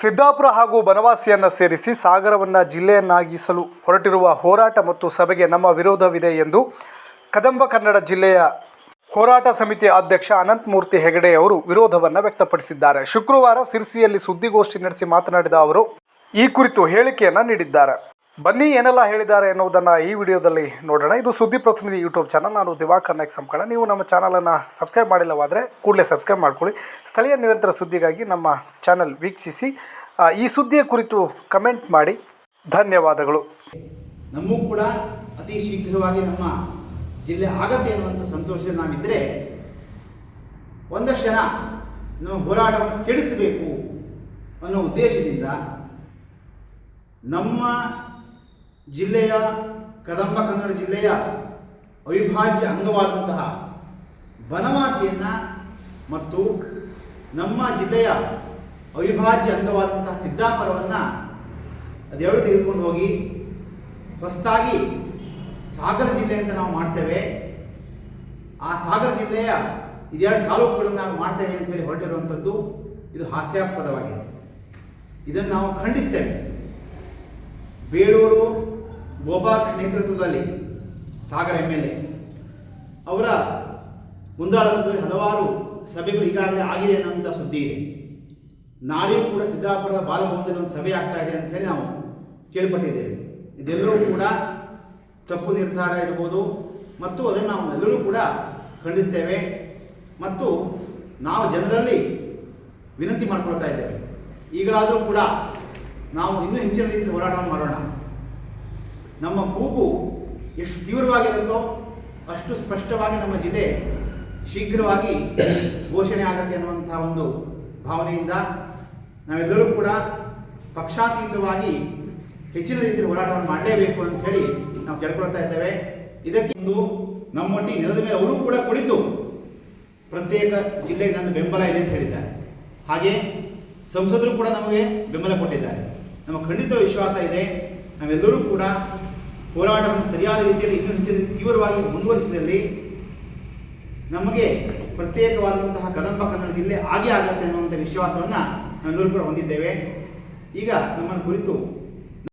ಸಿದ್ದಾಪುರ ಹಾಗೂ ಬನವಾಸಿಯನ್ನ ಸೇರಿಸಿ ಸಾಗರವನ್ನ ಜಿಲ್ಲೆಯನ್ನಾಗಿಸಲು ಹೊರಟಿರುವ ಹೋರಾಟ ಮತ್ತು ಸಭೆಗೆ ನಮ್ಮ ವಿರೋಧವಿದೆ ಎಂದು ಕದಂಬ ಕನ್ನಡ ಜಿಲ್ಲೆಯ ಹೋರಾಟ ಸಮಿತಿ ಅಧ್ಯಕ್ಷ ಅನಂತಮೂರ್ತಿ ಹೆಗಡೆ ಅವರು ವಿರೋಧವನ್ನು ವ್ಯಕ್ತಪಡಿಸಿದ್ದಾರೆ. ಶುಕ್ರವಾರ ಸಿರ್ಸಿಯಲ್ಲಿ ಸುದ್ದಿಗೋಷ್ಠಿ ನಡೆಸಿ ಮಾತನಾಡಿದ ಅವರು, ಈ ಕುರಿತು ಹೇಳಿಕೆಯನ್ನು ನೀಡಿದ್ದಾರೆ. ಬನ್ನಿ ಏನೆಲ್ಲ ಹೇಳಿದ್ದಾರೆ ಎನ್ನುವುದನ್ನು ಈ ವಿಡಿಯೋದಲ್ಲಿ ನೋಡೋಣ. ಇದು ಸುದ್ದಿ ಪ್ರತಿನಿಧಿ ಯೂಟ್ಯೂಬ್ ಚಾನಲ್. ನಾನು ದಿವಾಕರ್ ನಾಯ್ಕ ಸಂಕಳ ನೀವು ನಮ್ಮ ಚಾನಲನ್ನು ಸಬ್ಸ್ಕ್ರೈಬ್ ಮಾಡಿಲ್ಲವಾದರೆ ಕೂಡಲೇ ಸಬ್ಸ್ಕ್ರೈಬ್ ಮಾಡ್ಕೊಳ್ಳಿ. ಸ್ಥಳೀಯ ನಿರಂತರ ಸುದ್ದಿಗಾಗಿ ನಮ್ಮ ಚಾನಲ್ ವೀಕ್ಷಿಸಿ ಈ ಸುದ್ದಿಯ ಕುರಿತು ಕಮೆಂಟ್ ಮಾಡಿ. ಧನ್ಯವಾದಗಳು. ನಮಗೂ ಕೂಡ ಅತಿ ಶೀಘ್ರವಾಗಿ ನಮ್ಮ ಜಿಲ್ಲೆ ಆಗತ್ತೆ ಅನ್ನುವಂಥ ಸಂತೋಷ ನಾವಿದ್ದರೆ ಒಂದಷ್ಟು ಜನ ನಮ್ಮ ಹೋರಾಟವನ್ನು ಕೆಡಿಸಬೇಕು ಅನ್ನೋ ಉದ್ದೇಶದಿಂದ ನಮ್ಮ ಜಿಲ್ಲೆಯ ಕದಂಬ ಕನ್ನಡ ಜಿಲ್ಲೆಯ ಅವಿಭಾಜ್ಯ ಅಂಗವಾದಂತಹ ಬನವಾಸಿಯನ್ನು ಮತ್ತು ನಮ್ಮ ಜಿಲ್ಲೆಯ ಅವಿಭಾಜ್ಯ ಅಂಗವಾದಂತಹ ಸಿದ್ದಾಪುರವನ್ನು ಅದೆರಡು ತೆಗೆದುಕೊಂಡು ಹೋಗಿ ಹೊಸದಾಗಿ ಸಾಗರ ಜಿಲ್ಲೆ ಅಂತ ನಾವು ಮಾಡ್ತೇವೆ. ಆ ಸಾಗರ ಜಿಲ್ಲೆಯ ಇದೆರಡು ತಾಲೂಕುಗಳನ್ನು ನಾವು ಮಾಡ್ತೇವೆ ಅಂತ ಹೇಳಿ ಹೊರಟಿರುವಂಥದ್ದು ಇದು ಹಾಸ್ಯಾಸ್ಪದವಾಗಿದೆ. ಇದನ್ನು ನಾವು ಖಂಡಿಸ್ತೇವೆ. ಬೇಳೂರು ಗೋಪಾಲಕೃಷ್ಣ ನೇತೃತ್ವದಲ್ಲಿ ಸಾಗರ ಎಂ ಎಲ್ ಎ ಅವರ ಮುಂದಾಳತ್ವದಲ್ಲಿ ಹಲವಾರು ಸಭೆಗಳು ಈಗಾಗಲೇ ಆಗಿದೆ ಅನ್ನುವಂಥ ಸುದ್ದಿ ಇದೆ. ನಾಳೆಯೂ ಕೂಡ ಸಿದ್ದಾಪುರದ ಬಾಲಭವನದಲ್ಲಿ ಒಂದು ಸಭೆ ಆಗ್ತಾ ಇದೆ ಅಂತ ಹೇಳಿ ನಾವು ಕೇಳ್ಪಟ್ಟಿದ್ದೇವೆ. ಇದೆಲ್ಲರೂ ಕೂಡ ತಪ್ಪು ನಿರ್ಧಾರ ಇರ್ಬೋದು ಮತ್ತು ಅದನ್ನು ನಾವು ಎಲ್ಲರೂ ಕೂಡ ಖಂಡಿಸ್ತೇವೆ ಮತ್ತು ನಾವು ಜನರಲ್ಲಿ ವಿನಂತಿ ಮಾಡ್ಕೊಳ್ತಾ ಇದ್ದೇವೆ. ಈಗಲಾದರೂ ಕೂಡ ನಾವು ಇನ್ನೂ ಹೆಚ್ಚಿನ ರೀತಿಯಲ್ಲಿ ಹೋರಾಟವನ್ನು ಮಾಡೋಣ. ನಮ್ಮ ಕೂಗು ಎಷ್ಟು ತೀವ್ರವಾಗಿರುತ್ತೋ ಅಷ್ಟು ಸ್ಪಷ್ಟವಾಗಿ ನಮ್ಮ ಜಿಲ್ಲೆ ಶೀಘ್ರವಾಗಿ ಘೋಷಣೆ ಆಗುತ್ತೆ ಅನ್ನುವಂಥ ಒಂದು ಭಾವನೆಯಿಂದ ನಾವೆಲ್ಲರೂ ಕೂಡ ಪಕ್ಷಾತೀತವಾಗಿ ಹೆಚ್ಚಿನ ರೀತಿಯಲ್ಲಿ ಹೋರಾಟವನ್ನು ಮಾಡಲೇಬೇಕು ಅಂತ ಹೇಳಿ ನಾವು ಕೇಳ್ಕೊಳ್ತಾ ಇದ್ದೇವೆ. ಇದಕ್ಕೆ ಒಂದು ನಮ್ಮೊಟ್ಟಿಗೆ ನೆಲದ ಮೇಲೆ ಅವರು ಕೂಡ ಕುಳಿತು ಪ್ರತ್ಯೇಕ ಜಿಲ್ಲೆಗೆ ನನ್ನ ಬೆಂಬಲ ಇದೆ ಅಂತ ಹೇಳಿದ್ದಾರೆ. ಹಾಗೆ ಸಂಸದರು ಕೂಡ ನಮಗೆ ಬೆಂಬಲ ಕೊಟ್ಟಿದ್ದಾರೆ. ನಮ್ಮ ಖಂಡಿತ ವಿಶ್ವಾಸ ಇದೆ. ನಾವೆಲ್ಲರೂ ಕೂಡ ಹೋರಾಟವನ್ನು ಸರಿಯಾದ ರೀತಿಯಲ್ಲಿ ಇನ್ನೂ ಹೆಚ್ಚಿನ ತೀವ್ರವಾಗಿ ಮುಂದುವರಿಸಿದಲ್ಲಿ ನಮಗೆ ಪ್ರತ್ಯೇಕವಾದಂತಹ ಕದಂಬ ಕನ್ನಡ ಜಿಲ್ಲೆ ಆಗೇ ಆಗುತ್ತೆ ಅನ್ನುವಂಥ ವಿಶ್ವಾಸವನ್ನು ನಾವೆಲ್ಲರೂ ಕೂಡ ಹೊಂದಿದ್ದೇವೆ. ಈಗ ನಮ್ಮನ್ನು ಕುರಿತು